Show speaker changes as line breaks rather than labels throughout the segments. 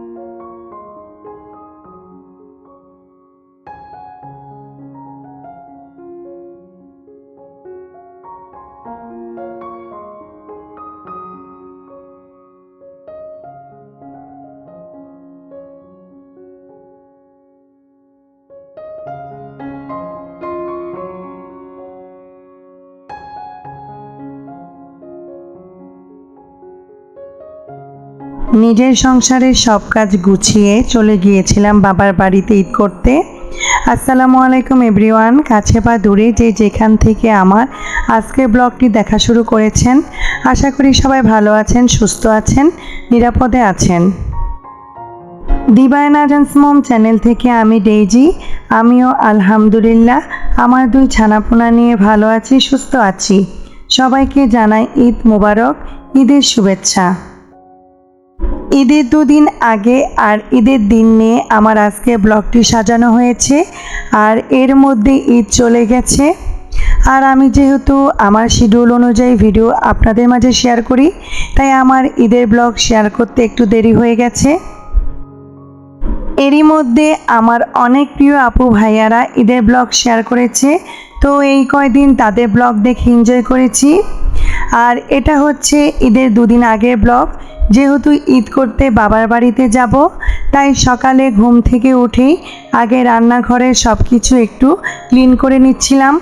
thank you নিজের সংসারের সব কাজ গুছিয়ে চলে গিয়েছিলাম বাবার বাড়িতে ঈদ করতে। আসসালামু আলাইকুম এভরিওয়ান, কাছে বা দূরে যে যেখান থেকে আমার আজকের ব্লগটি দেখা শুরু করেছেন, আশা করি সবাই ভালো আছেন, সুস্থ আছেন, নিরাপদে আছেন। দিবায়ন আজান্স মম চ্যানেল থেকে আমি ডেইজি, আমিও আলহামদুলিল্লাহ, আমার দুই ছানাপোনা নিয়ে ভালো আছি, সুস্থ আছি। সবাইকে জানাই ঈদ মোবারক, ঈদের শুভেচ্ছা। ঈদের দুদিন আগে আর ঈদের দিন নিয়ে আমার আজকে ব্লগটি সাজানো হয়েছে। আর এর মধ্যে ঈদ চলে গেছে। আর আমি যেহেতু আমার শিডিউল অনুযায়ী ভিডিও আপনাদের মাঝে শেয়ার করি, তাই আমার ঈদের ব্লগ শেয়ার করতে একটু দেরি হয়ে গেছে। এরই মধ্যে আমার অনেক প্রিয় আপু ভাইয়ারা ঈদের ব্লগ শেয়ার করেছে। তো এই কয়দিন তাদের ব্লগ দেখে এনজয় করেছি। আর এটা হচ্ছে ঈদের দুদিন আগের ব্লগ। যেহেতু ঈদ করতে বাবার বাড়িতে যাব, তাই সকালে ঘুম থেকে উঠেই আগে রান্নাঘরের সব কিছু একটু ক্লিন করে নিচ্ছিলাম।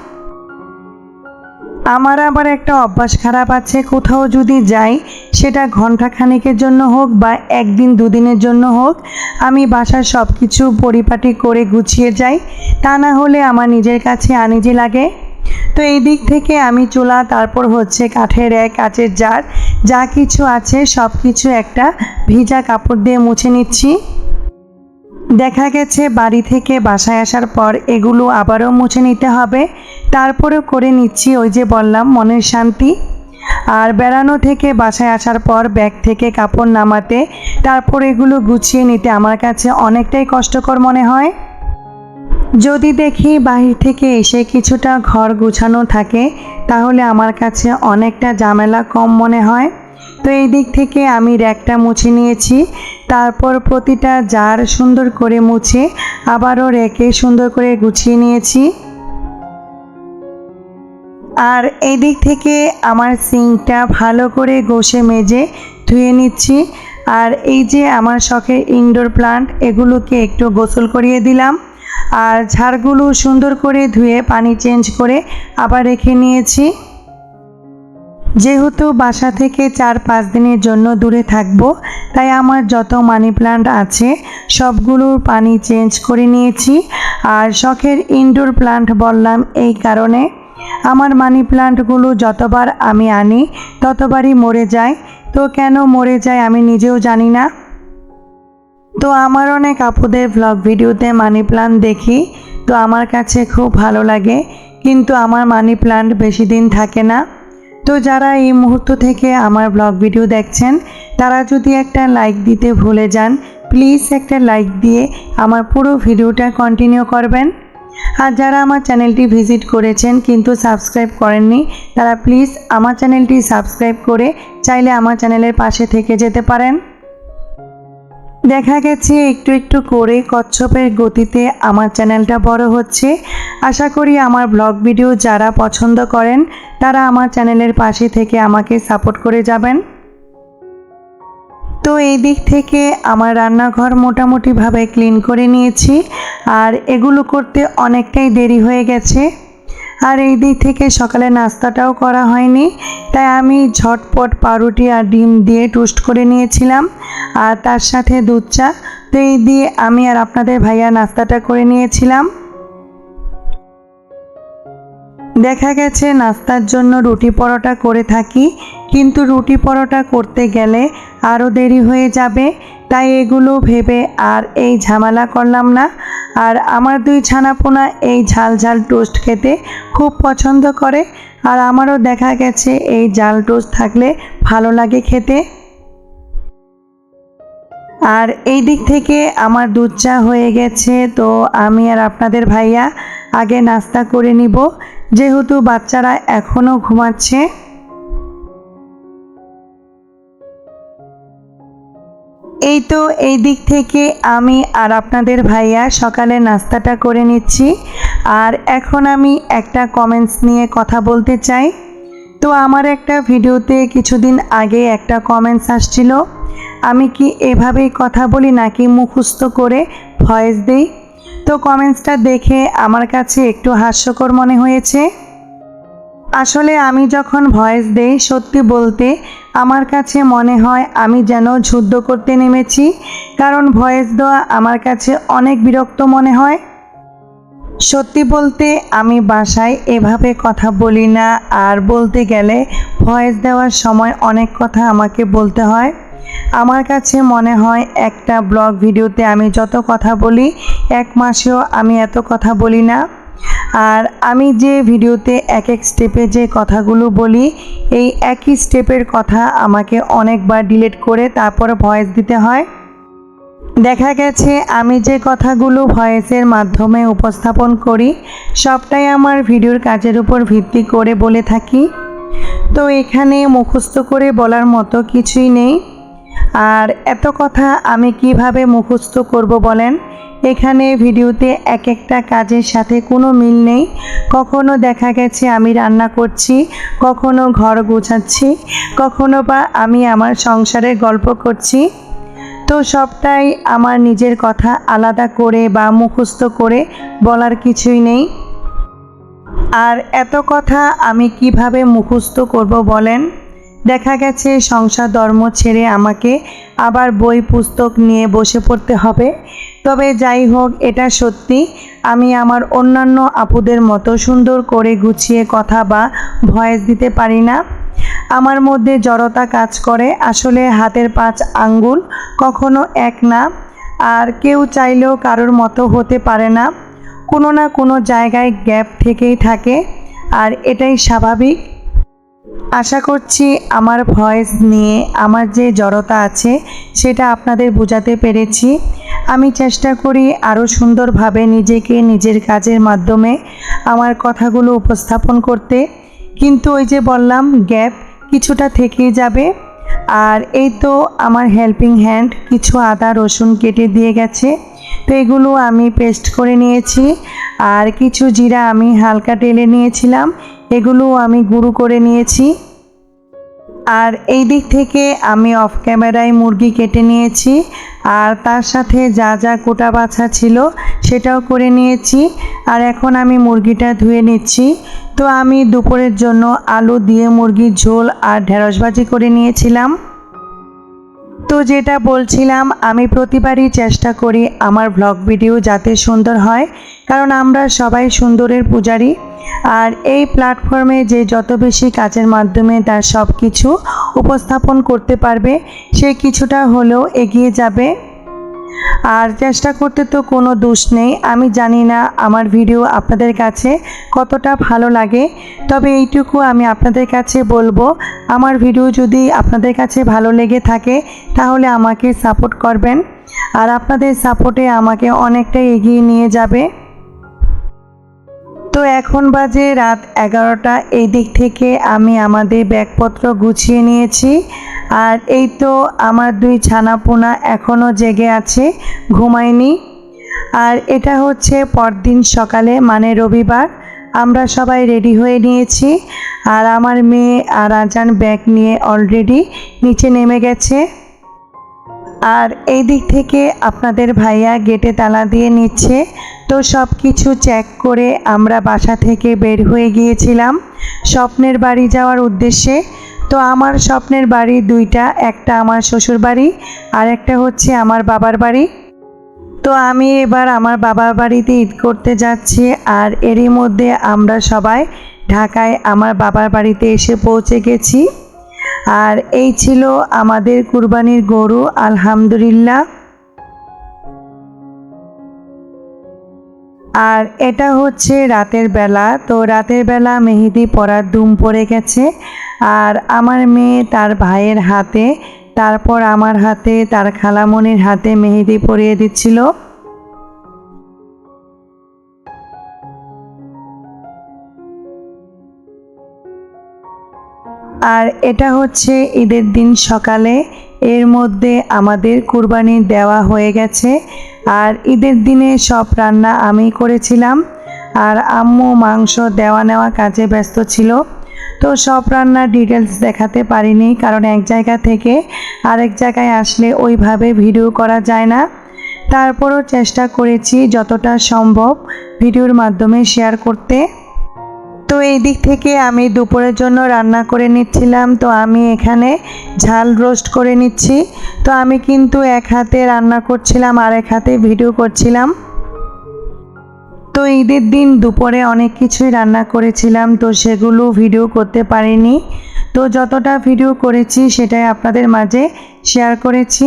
আমার আবার একটা অভ্যাস খারাপ আছে, কোথাও যদি যাই, সেটা ঘণ্টা খানেকের জন্য হোক বা একদিন দুদিনের জন্য হোক, আমি বাসার সব কিছু পরিপাটি করে গুছিয়ে যাই। তা না হলে আমার নিজের কাছে আনিজি লাগে। তো এই দিক থেকে আমি চুলা, তারপর হচ্ছে কাঠের এক কাচের জার, যা কিছু আছে সব কিছু একটা ভিজা কাপড় দিয়ে মুছে নিচ্ছি। দেখা গেছে বাড়ি থেকে বাসায় আসার পর এগুলো আবারও মুছে নিতে হবে, তারপরেও করে নিচ্ছি ওই যে বললাম মনের শান্তি। আর বেড়ানো থেকে বাসায় আসার পর ব্যাগ থেকে কাপড় নামাতে, তারপর এগুলো গুছিয়ে নিতে আমার কাছে অনেকটাই কষ্টকর মনে হয়। যদি দেখি বাহির থেকে এসে কিছুটা ঘর গুছানো থাকে, তাহলে আমার কাছে অনেকটা ঝামেলা কম মনে হয়। তো এই দিক থেকে আমি র্যাকটা মুছে নিয়েছি, তারপর প্রতিটা জার সুন্দর করে মুছে আবারও রেকে সুন্দর করে গুছিয়ে নিয়েছি। আর এই দিক থেকে আমার সিঙ্কটা ভালো করে ঘষে মেজে ধুয়ে নিচ্ছি। আর এই যে আমার শখের ইনডোর প্লান্ট এগুলোকে একটু গোসল করিয়ে দিলাম। আর ঝাড়গুলো সুন্দর করে ধুয়ে পানি চেঞ্জ করে আবার রেখে নিয়েছি। যেহেতু বাসা থেকে চার পাঁচ দিনের জন্য দূরে থাকব, তাই আমার যত মানি প্লান্ট আছে সবগুলোর পানি চেঞ্জ করে নিয়েছি। আর শখের ইনডোর প্লান্ট বললাম এই কারণে। আমার মানি প্লান্টগুলো যতবার আমি আনি, ততবারই মরে যায়। তো কেন মরে যায় আমি নিজেও জানি না। তো আমার অনেক আপুদের ব্লগ ভিডিওতে মানি প্লান্ট দেখি, তো আমার কাছে খুব ভালো লাগে। কিন্তু আমার মানি প্লান্ট বেশি দিন থাকে না। তো যারা এই মুহূর্ত থেকে আমার ব্লগ ভিডিও দেখছেন, তারা যদি একটা লাইক দিতে ভুলে যান প্লিজ একটা লাইক দিয়ে আমার পুরো ভিডিওটা কন্টিনিউ করবেন। আর যারা আমার চ্যানেলটি ভিজিট করেছেন কিন্তু সাবস্ক্রাইব করেননি, তারা প্লিজ আমার চ্যানেলটি সাবস্ক্রাইব করে চাইলে আমার চ্যানেলের পাশে থেকে যেতে পারেন। দেখা গেছে একটু একটু করে কচ্ছপের গতিতে আমার চ্যানেলটা বড় হচ্ছে। আশা করি আমার ব্লগ ভিডিও যারা পছন্দ করেন, তারা আমার চ্যানেলের পাশে থেকে আমাকে সাপোর্ট করে যাবেন। তো এই দিক থেকে আমার রান্নাঘর মোটামুটিভাবে ক্লিন করে নিয়েছি। আর এগুলো করতে অনেকটাই দেরি হয়ে গেছে। আর এই দিক থেকে সকালে নাস্তাটাও করা হয়নি। তাই আমি ঝটপট পাউরুটি আর ডিম দিয়ে টোস্ট করে নিয়েছিলাম। আর তার সাথে দুধ চা। তো এই দিয়ে আমি আর আপনাদের ভাইয়া নাস্তাটা করে নিয়েছিলাম। দেখা গেছে নাস্তার জন্য রুটি পরোটা করে থাকি, কিন্তু রুটি পরোটা করতে গেলে আরও দেরি হয়ে যাবে, তাই এগুলো ভেবে আর এই ঝামেলা করলাম না। আর আমার দুই ছানাপোনা এই ঝাল ঝাল টোস্ট খেতে খুব পছন্দ করে, আর আমারও দেখা গেছে এই জাল টোস্ট থাকলে ভালো লাগে খেতে। আর এই দিক থেকে আমার দুধ চা হয়ে গেছে, তো আমি আর আপনাদের ভাইয়া আগে নাস্তা করে নিব। যেহেতু বাচ্চারা এখনও ঘুমাচ্ছে। এই তো এই দিক থেকে আমি আর আপনাদের ভাইয়া সকালে নাস্তাটা করে নিচ্ছি। আর এখন আমি একটা কমেন্টস নিয়ে কথা বলতে চাই। তো আমার একটা ভিডিওতে কিছুদিন আগে একটা কমেন্টস আসছিল। আমি কি এভাবেই কথা বলি নাকি মুখস্থ করে ভয়েস দিই? তো কমেন্টসটা দেখে আমার কাছে একটু হাস্যকর মনে হয়েছে। আসলে আমি যখন ভয়েস দেই সত্যি বলতে আমার কাছে মনে হয় আমি যেন যুদ্ধ করতে নেমেছি, কারণ ভয়েস দেওয়া আমার কাছে অনেক বিরক্ত মনে হয়। সত্যি বলতে আমি বাসায় এভাবে কথা বলি না, আর বলতে গেলে ভয়েস দেওয়ার সময় অনেক কথা আমাকে বলতে হয়। আমার কাছে মনে হয় একটা ব্লগ ভিডিওতে আমি যত কথা বলি, এক মাসেও আমি এত কথা বলি না। আর আমি যে ভিডিওতে এক এক স্টেপে যে কথাগুলো বলি, এই একই স্টেপের কথা আমাকে অনেকবার ডিলিট করে তারপরে ভয়েস দিতে হয়। দেখা গেছে আমি যে কথাগুলো ভয়েসের মাধ্যমে উপস্থাপন করি, সবটাই আমার ভিডিওর কাজের উপর ভিত্তি করে বলে থাকি। তো এখানে মুখস্থ করে বলার মতো কিছুই নেই। আর এত কথা আমি কীভাবে মুখস্থ করব বলেন? এখানে ভিডিওতে এক একটা কাজের সাথে কোনো মিল নেই। কখনো দেখা গেছে আমি রান্না করছি, কখনো ঘর গোছাচ্ছি, কখনো বা আমি আমার সংসারের গল্প করছি। তো সবটাই আমার নিজের কথা আলাদা করে বা মুখস্থ করে বলার কিছুই নেই। আর এত কথা আমি কীভাবে মুখস্থ করব বলেন? দেখা গেছে সংসার ধর্ম ছেড়ে আমাকে আবার বই পুস্তক নিয়ে বসে পড়তে হবে। তবে যাই হোক, এটা সত্যি। আমি আমার অন্যান্য আপুদের মতো সুন্দর করে গুছিয়ে কথা বা ভয়েস দিতে পারি না। আমার মধ্যে জড়তা কাজ করে। আসলে হাতের পাঁচ আঙ্গুল কখনো এক না। আর কেউ চাইলেও কারোর মতো হতে পারে না। কোনো না কোনো জায়গায় গ্যাপ থেকেই থাকে। আর এটাই স্বাভাবিক। আশা করছি আমার ভয়েস নিয়ে আমার যে জড়তা আছে সেটা আপনাদের বোঝাতে পেরেছি। আমি চেষ্টা করি আরও সুন্দরভাবে নিজেকে নিজের কাজের মাধ্যমে আমার কথাগুলো উপস্থাপন করতে। কিন্তু ওই যে বললাম, গ্যাপ কিছুটা থেকেই যাবে। আর এই তো আমার হেল্পিং হ্যান্ড কিছু আদা, রসুন কেটে দিয়ে গেছে। তো এগুলো আমি পেস্ট করে নিয়েছি। আর কিছু জিরা আমি হালকা টেলে নিয়েছিলাম। এগুলো আমি গুঁড়ো করে নিয়েছি। আর এই দিক থেকে আমি অফ ক্যামেরায় মুরগি কেটে নিয়েছি। আর তার সাথে যা যা কোটা বাছা ছিল সেটাও করে নিয়েছি। আর এখন আমি মুরগিটা ধুয়ে নিচ্ছি। তো আমি দুপুরের জন্য আলু দিয়ে মুরগির ঝোল আর ঢেঁড়স ভাজি করে নিয়েছিলাম। তো যেটা বলছিলাম, আমি প্রতিবারই চেষ্টা করি আমার ব্লগ ভিডিও যাতে সুন্দর হয়। কারণ আমরা সবাই সুন্দরের পূজারী। আর এই প্ল্যাটফর্মে যে যত বেশি কাজের মাধ্যমে তার সব কিছু উপস্থাপন করতে পারবে, সে কিছুটা হলেও এগিয়ে যাবে। আর চেষ্টা করতে তো কোনো দোষ নেই। আমি জানি না আমার ভিডিও আপনাদের কাছে কতটা ভালো লাগে, তবে এইটুকু আমি আপনাদের কাছে বলব। আমার ভিডিও যদি আপনাদের কাছে ভালো লেগে থাকে, তাহলে আমাকে সাপোর্ট করবেন। আর আপনাদের সাপোর্টে আমাকে অনেকটা এগিয়ে নিয়ে যাবে। তো এখন বাজে রাত এগারোটা। এই দিক থেকে আমি আমাদের ব্যাগপত্র গুছিয়ে নিয়েছি। আর এই তো আমার দুই ছানাপোনা এখনও জেগে আছে, ঘুমায়নি। আর এটা হচ্ছে পরদিন সকালে মানে রবিবার। আমরা সবাই রেডি হয়ে নিয়েছি। আর আমার মেয়ে আর আজান ব্যাগ নিয়ে অলরেডি নিচে নেমে গেছে। আর এই দিক থেকে আপনাদের ভাইয়া গেটে তালা দিয়ে নিচ্ছে। তো সব কিছু চেক করে আমরা বাসা থেকে বের হয়ে গিয়েছিলাম স্বপ্নের বাড়ি যাওয়ার উদ্দেশ্যে। তো আমার স্বপ্নের বাড়ি দুইটা, একটা আমার শ্বশুর বাড়ি আর একটা হচ্ছে আমার বাবার বাড়ি। তো আমি এবার আমার বাবার বাড়িতে ঈদ করতে যাচ্ছি আর এরই মধ্যে আমরা সবাই ঢাকায় আমার বাবার বাড়িতে এসে পৌঁছে গেছি। আর এই ছিল আমাদের কুরবানির গরু, আলহামদুলিল্লাহ। আর এটা হচ্ছে রাতের বেলা, তো রাতের বেলা মেহেদি পরার দুম পড়ে গেছে। আর আমার মেয়ে তার ভাইয়ের হাতে, তারপর আমার হাতে, তার খালামনির হাতে মেহেদি পরিয়ে দিচ্ছিল। আর এটা হচ্ছে ঈদের দিন সকালে। এর মধ্যে আমাদের কুরবানি দেওয়া হয়ে গেছে। আর ঈদের দিনে সব রান্না আমি করেছিলাম। আর আম্মু মাংস দেওয়া নেওয়া কাজে ব্যস্ত ছিল। তো সব রান্নার ডিটেলস দেখাতে পারিনি, কারণ এক জায়গা থেকে আরেক জায়গায় আসলে ওইভাবে ভিডিও করা যায় না। তারপরও চেষ্টা করেছি যতটা সম্ভব ভিডিওর মাধ্যমে শেয়ার করতে। তো এই দিক থেকে আমি দুপুরের জন্য রান্না করে নিচ্ছিলাম। তো আমি এখানে ঝাল রোস্ট করে নিচ্ছি। তো আমি কিন্তু এক হাতে রান্না করছিলাম, আর এক হাতে ভিডিও করছিলাম। তো ঈদের দিন দুপুরে অনেক কিছুই রান্না করেছিলাম, তো সেগুলো ভিডিও করতে পারিনি। তো যতটা ভিডিও করেছি, সেটাই আপনাদের মাঝে শেয়ার করেছি।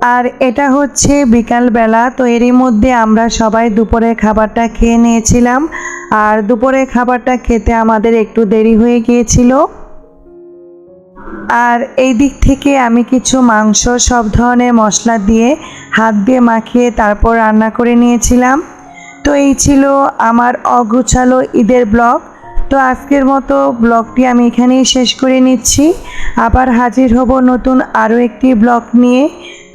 আর এটা হচ্ছে বিকালবেলা তো এরই মধ্যে আমরা সবাই দুপুরের খাবারটা খেয়ে নিয়েছিলাম। আর দুপুরের খাবারটা খেতে আমাদের একটু দেরি হয়ে গিয়েছিল। আর এই দিক থেকে আমি কিছু মাংস, সব ধরনের মশলা দিয়ে হাত দিয়ে মাখিয়ে তারপর রান্না করে নিয়েছিলাম। তো এই ছিল আমার অগুছালো ঈদের ব্লগ। তো আজকের মতো ব্লগটি আমি এখানেই শেষ করে নিচ্ছি। আবার হাজির হব নতুন আরও একটি ব্লগ নিয়ে।